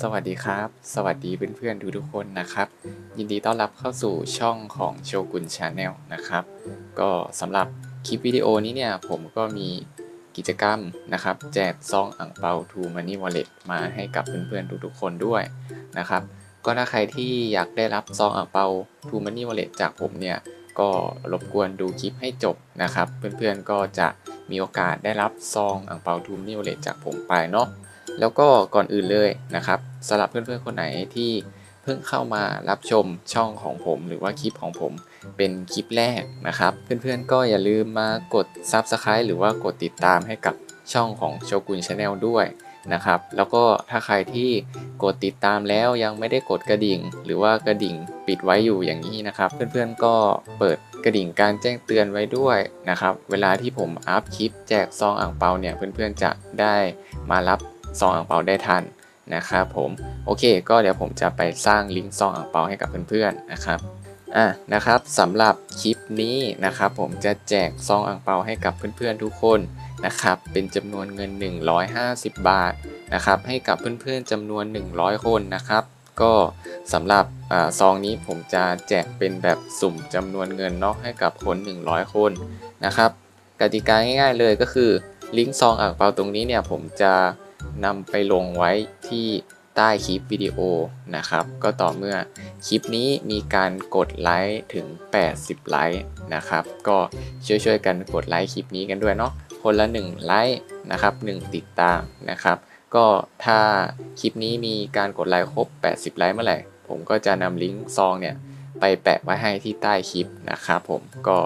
สวัสดีครับ สวัสดีเพื่อนๆทุกๆคนนะครับ ยินดีต้อนรับเข้าสู่ช่องของโชกุนชาแนลนะครับ ก็สำหรับคลิปวิดีโอนี้เนี่ยผมก็มีกิจกรรมนะครับ แจกซองอ่างเปา To Money Wallet มาให้กับเพื่อนๆทุกๆคนด้วยนะครับ ก็ถ้าใครที่อยากได้รับซองอ่างเปา To Money Wallet จากผมเนี่ยก็รบกวนดูคลิปให้จบนะครับ เพื่อนๆก็จะมีโอกาสได้รับซองอ่างเปา To Money Wallet จากผมไปเนาะ แล้วก็ก่อนอื่นเลยนะครับสำหรับเพื่อนๆคนไหนที่เพิ่งเข้ามารับชมช่องของผม หรือว่าคลิปของผมเป็นคลิปแรกนะครับ เพื่อนๆก็อย่าลืมมากด Subscribe หรือว่ากดติดตามให้กับช่องของโชกุนชาแนลด้วยนะครับ แล้วก็ถ้าใครที่กดติดตามแล้วยังไม่ได้กดกระดิ่ง หรือว่ากระดิ่งปิดไว้อยู่อย่างนี้นะครับ เพื่อนๆก็เปิดกระดิ่งการแจ้งเตือนไว้ด้วยนะครับ เวลาที่ผมอัพคลิปแจกซองอ่างเปาเนี่ยเพื่อนๆจะได้มารับ ซองอ่างเปาได้ทันนะครับผมโอเค ก็เดี๋ยวผมจะไปสร้างลิงก์ซองอ่างเปาให้กับเพื่อนๆนะครับอะนะครับสำหรับคลิปนี้นะครับผมจะแจกซองอ่างเปาให้กับเพื่อนๆทุกคนนะครับเป็นจำนวนเงิน 150 บาทนะครับให้กับเพื่อนๆจำนวน 100 คนนะครับก็สำหรับอาซองนี้ผมจะแจกเป็นแบบสุ่มจำนวนเงินเนาะให้กับคน 100 คนนะครับกติกาง่ายๆเลยก็คือลิงก์ซองอ่างเปาตรงนี้เนี่ยผมจะ นำไปลงไว้ที่ใต้คลิปวิดีโอนะครับ ก็ต่อเมื่อคลิปนี้มีการกดไลค์ถึง 80 ไลค์นะครับ ก็ช่วยๆกันกดไลค์คลิปนี้กันด้วยเนาะคนละ 1 ไลค์นะครับ1ติดตามนะครับ ก็ถ้าคลิปนี้มีการกดไลค์ครบ 80 ไลค์เมื่อไหร่ ผมก็จะนำลิงก์ซองเนี่ยไปแปะไว้ให้ที่ใต้คลิปนะครับผมก็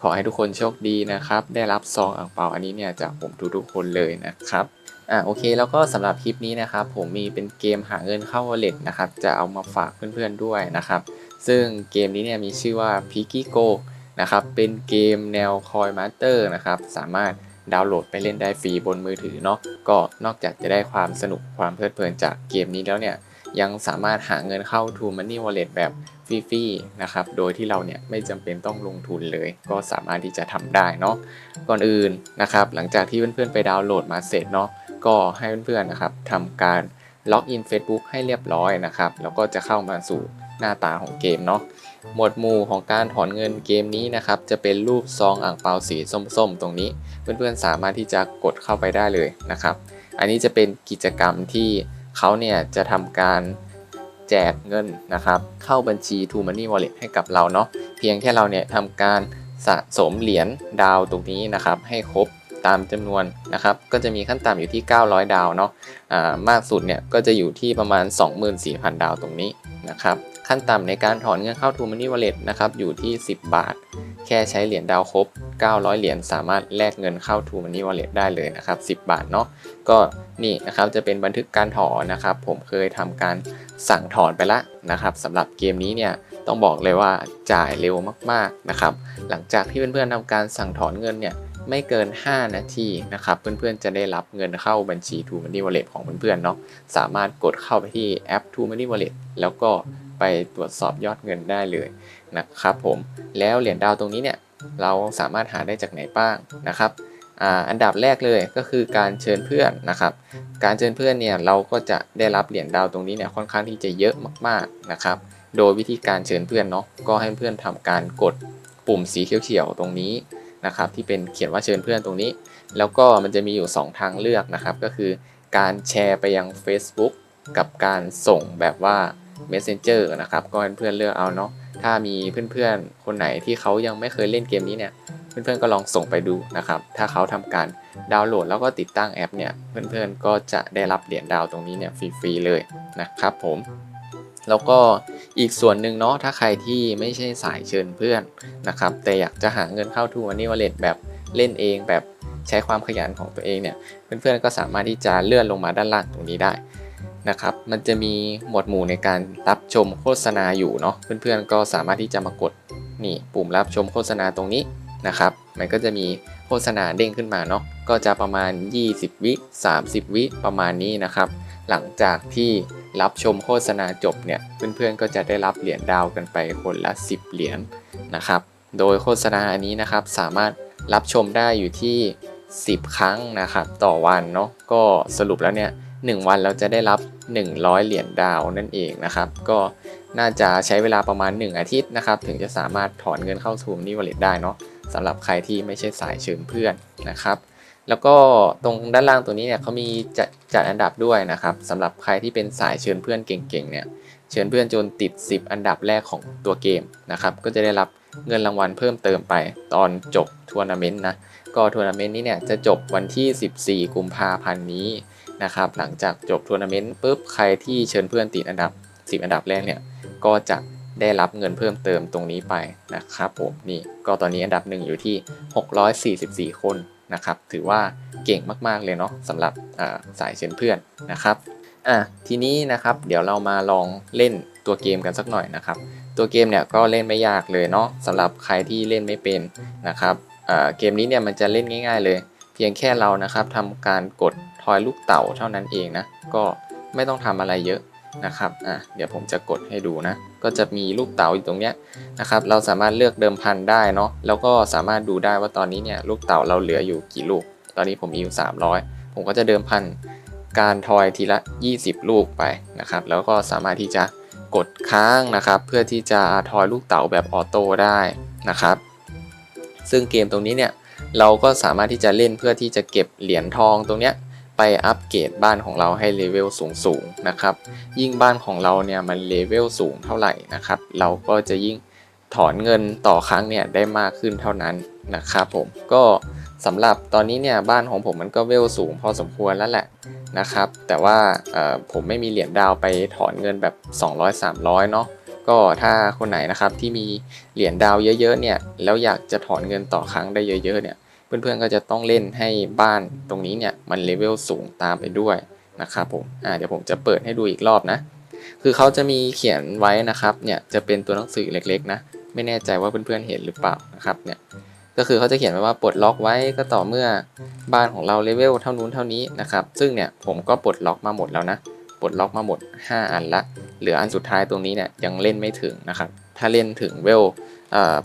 ขอให้ทุกคนโชคดีนะครับ ได้รับซองอ่างเปาอันนี้เนี่ยจากผมทุกๆคนเลยนะครับ อะโอเคแล้วก็สำหรับคลิปนี้นะครับผมมีเป็นเกมหาเงินเข้าวอลเล็ตนะครับจะเอามาฝากเพื่อนๆด้วยนะครับ ซึ่งเกมนี้เนี่ยมีชื่อว่า Piggy Go นะครับเป็นเกมแนวคอยมาสเตอร์นะครับสามารถดาวน์โหลดไปเล่นได้ฟรีบนมือถือเนาะก็นอกจากจะได้ความสนุกความเพลิดเพลินจากเกมนี้แล้วเนี่ย ยังสามารถหาเงินเข้า To Money Wallet แบบฟรีๆนะครับ โดยที่เราเนี่ยไม่จำเป็นต้องลงทุนเลย ก็สามารถที่จะทำได้เนาะ ก่อนอื่นนะครับ หลังจากที่เพื่อนๆไปดาวน์โหลดมาเสร็จเนาะ ก็ให้เพื่อนๆนะครับทำการล็อกอิน Facebook ให้เรียบร้อยนะครับ แล้วก็จะเข้ามาสู่หน้าตาของเกมเนาะ หมวดหมู่ของการถอนเงินเกมนี้นะครับ จะเป็นรูปซองอ่างเปาสีส้มๆ ตรงนี้ เพื่อนๆสามารถที่จะกดเข้าไปได้เลยนะครับ อันนี้จะเป็นกิจกรรมที่ เขาเนี่ยจะทำการแจกเงินนะครับ เข้าบัญชี To Money Wallet ให้กับเราเนาะเพียงแค่เราเนี่ยทำการสะสมเหรียญดาวตรงนี้นะครับ ให้ครบตามจำนวนนะครับ ก็จะมีขั้นต่ำอยู่ที่ 900 ดาวเนาะอ่ามากสุดเนี่ยก็จะอยู่ที่ประมาณ 24,000 ดาวตรงนี้นะครับ ขั้นต่ำในการถอนเงินเข้า To Money Wallet นะครับอยู่ที่ 10 บาท แค่ใช้เหรียญดาวครบ 900 เหรียญสามารถแลกเงินเข้า To Money Wallet ได้เลยนะครับ 10 บาทเนาะก็นี่นะครับจะเป็นบันทึกการถอนนะครับ ผมเคยทำการสั่งถอนไปละนะครับสำหรับเกมนี้เนี่ยต้องบอกเลยว่าจ่ายเร็วมากๆนะครับ หลังจากที่เพื่อนๆทำการสั่งถอนเงินเนี่ยไม่เกิน 5 นาทีนะครับ เพื่อนๆ จะได้รับเงินเข้าบัญชี To Money Wallet ของเพื่อนๆเนาะสามารถกดเข้าไปที่แอป To Money Wallet แล้วก็ ไปตรวจสอบยอดเงินได้เลยนะครับผมแล้วเหรียญดาวตรงนี้เนี่ยเราสามารถหาได้จากไหนบ้างนะครับอ,อันดับแรกเลยก็คือการเชิญเพื่อนนะครับ การเชิญเพื่อนเนี่ยเราก็จะได้รับเหรียญดาวตรงนี้เนี่ยค่อนข้างที่จะเยอะมากๆนะครับ โดยวิธีการเชิญเพื่อนเนาะก็ให้เพื่อนทำการกดปุ่มสีเขียวๆตรงนี้นะครับที่เป็นเขียนว่าเชิญเพื่อนตรงนี้ แล้วก็มันจะมีอยู่ 2 ทางเลือกนะครับ ก็คือการแชร์ไปยัง Facebook กับการส่งแบบว่า Messenger นะครับก็เพื่อนๆเลือกเอาเนาะถ้ามีเพื่อนๆ คนไหนที่เขายังไม่เคยเล่นเกมนี้เนี่ยเพื่อนๆก็ลองส่งไปดูนะครับถ้าเขาทำการดาวน์โหลดแล้วก็ติดตั้งแอปเนี่ยเพื่อนๆก็จะได้รับเหรียญดาวตรงนี้เนี่ยฟรีๆเลยนะครับผมแล้วก็อีกส่วนหนึ่งเนาะถ้าใครที่ไม่ใช่สายเชิญเพื่อนนะครับแต่อยากจะหาเงินเข้าทูมันนี่วอลเล็ตแบบเล่นเองแบบใช้ความขยันของตัวเองเนี่ยเพื่อนๆก็สามารถที่จะเลื่อนลงมาด้านล่างตรงนี้ได้ นะครับ มันจะมีหมวดหมู่ในการรับชมโฆษณาอยู่เนาะ เพื่อนๆ ก็สามารถที่จะมากดนี่ปุ่มรับชมโฆษณาตรงนี้นะครับ มันก็จะมีโฆษณาเด้งขึ้นมาเนาะ ก็จะประมาณ 20 วิ 30 วิประมาณนี้นะครับ หลังจากที่รับชมโฆษณาจบเนี่ยเพื่อนๆ ก็จะได้รับเหรียญดาวกันไปคนละ 10 เหรียญนะครับ โดยโฆษณาอันนี้นะครับสามารถรับชมได้อยู่ที่ 10 ครั้งนะครับ ต่อวันเนาะ ก็สรุปแล้วเนี่ย 1 วันเราจะได้รับ 100 เหรียญดาวนั่นเองนะครับ ก็น่าจะใช้เวลาประมาณ 1 อาทิตย์นะครับ ถึงจะสามารถถอนเงินเข้าทูมนี่วอลเล็ตได้เนาะสำหรับใครที่ไม่ใช่สายเชิญเพื่อนนะครับ แล้วก็ตรงด้านล่างตัวนี้เนี่ยเขามีจัดจัดอันดับด้วยนะครับสำหรับใครที่เป็นสายเชิญเพื่อนเก่งๆเนี่ยเชิญเพื่อนจนติด 10 อันดับแรกของตัวเกมนะครับก็จะได้รับเงินรางวัลเพิ่มเติมไปตอนจบทัวร์นาเมนต์นะก็ทัวร์นาเมนต์นี้เนี่ยจะจบวันที่ 14 กุมภาพันธ์นี้ นะครับ หลังจากจบทัวร์นาเมนต์ปุ๊บใครที่เชิญเพื่อนติดอันดับ 10 อันดับแรกเนี่ยก็จะได้รับเงินเพิ่มเติมตรงนี้ไปนะครับผมนี่ก็ตอนนี้อันดับหนึ่งอยู่ที่ 644 คนนะครับ ถือว่าเก่งมากๆเลยเนาะสำหรับสายเชิญเพื่อนนะครับอะทีนี้นะครับเดี๋ยวเรามาลองเล่นตัวเกมกันสักหน่อยนะครับ ตัวเกมเนี่ยก็เล่นไม่ยากเลยเนาะสำหรับใครที่เล่นไม่เป็นนะครับเกมนี้เนี่ยมันจะเล่นง่าย ๆเลย พียงแค่เรานะครับทำการกดทอยลูกเต่าเท่านั้นเองนะ ก็ไม่ต้องทำอะไรเยอะนะครับอะเดี๋ยวผมจะกดให้ดูนะ ก็จะมีลูกเต๋าอยู่ตรงเนี้ยนะครับ เราสามารถเลือกเดิมพันได้เนาะ แล้วก็สามารถดูได้ว่าตอนนี้เนี่ยลูกเต๋าเราเหลืออยู่กี่ลูก ตอนนี้ผมมีอยู่ 300 ผมก็จะเดิมพันการทอยทีละ 20 ลูกไปนะครับ แล้วก็สามารถที่จะกดค้างนะครับ เพื่อที่จะทอยลูกเต๋าแบบออโต้ได้นะครับ ซึ่งเกมตรงนี้เนี่ยเราก็สามารถที่จะเล่นเพื่อที่จะเก็บเหรียญทองตรงเนี้ยไปอัปเกรดบ้านของเราให้เลเวลสูงๆนะครับ ยิ่งบ้านของเราเนี่ยมันเลเวลสูงเท่าไหร่นะครับ เราก็จะยิ่งถอนเงินต่อครั้งเนี่ยได้มากขึ้นเท่านั้นนะครับผมก็สำหรับตอนนี้เนี่ยบ้านของผมมันก็เวลสูงพอสมควรแล้วแหละนะครับ แต่ว่าผมไม่มีเหรียญดาวไปถอนเงินแบบ 200-300 เนาะ ก็ถ้าคนไหนนะครับที่มีเหรียญดาวเยอะๆเนี่ยแล้วอยากจะถอนเงินต่อครั้งได้เยอะๆเนี่ยเพื่อนๆก็จะต้องเล่นให้บ้านตรงนี้เนี่ยมันเลเวลสูงตามไปด้วยนะครับผมอ่าเดี๋ยวผมจะเปิดให้ดูอีกรอบนะ คือเขาจะมีเขียนไว้นะครับเนี่ยจะเป็นตัวหนังสือเล็กๆนะไม่แน่ใจว่าเพื่อนๆเห็นหรือเปล่านะครับเนี่ยก็คือเขาจะเขียนไว้ว่าปลดล็อกไว้ก็ต่อเมื่อบ้านของเราเลเวลเท่านู้นเท่านี้นะครับซึ่งเนี่ยผมก็ปลดล็อกมาหมดแล้วนะ ปลดล็อกมาหมด 5 อันละ เหลืออันสุดท้ายตรงนี้เนี่ยยังเล่นไม่ถึงนะครับ ถ้าเล่นถึงเวลอ่า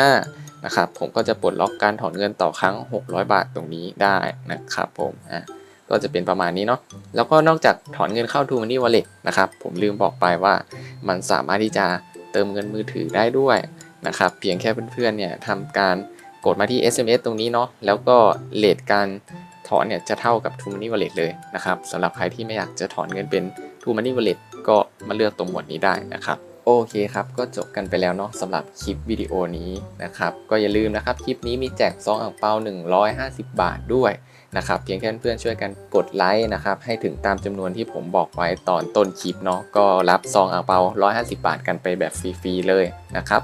85นะครับ ผมก็จะปลดล็อกการถอนเงินต่อครั้ง 600 บาทตรงนี้ได้นะครับผมอะก็จะเป็นประมาณนี้เนาะ แล้วก็นอกจากถอนเงินเข้า t ู Money Wallet นะครับ ผมลืมบอกไปว่ามันสามารถที่จะเติมเงินมือถือได้ด้วยนะครับ เพียงแค่เพื่อนๆเนี่ยทำการกดมาที่ SMS ตรงนี้เนาะ แล้วก็เลทการ ถอนเนี่ยจะเท่ากับ t ู Money Wallet เลยนะครับสำหรับใครที่ไม่อยากจะถอนเงินเป็น t ู Money Wallet ก็มาเลือกตรงหมวดนี้ได้นะครับโอเคครับ ก็จบกันไปแล้วเนาะสำหรับคลิปวิดีโอนี้นะครับ ก็อย่าลืมนะครับ คลิปนี้มีแจกซองอ่างเปา 150 บาทด้วยนะครับ เพียงแค่เพื่อนช่วยกันกดไลค์นะครับ ให้ถึงตามจำนวนที่ผมบอกไว้ตอนต้นคลิปเนาะก็รับซองอ่างเปา 150 บาทกันไปแบบฟรีๆเลยนะครับ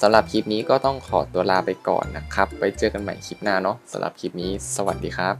สำหรับคลิปนี้ก็ต้องขอตัวลาไปก่อนนะครับ ไปเจอกันใหม่คลิปหน้าเนาะสำหรับคลิปนี้ สวัสดีครับ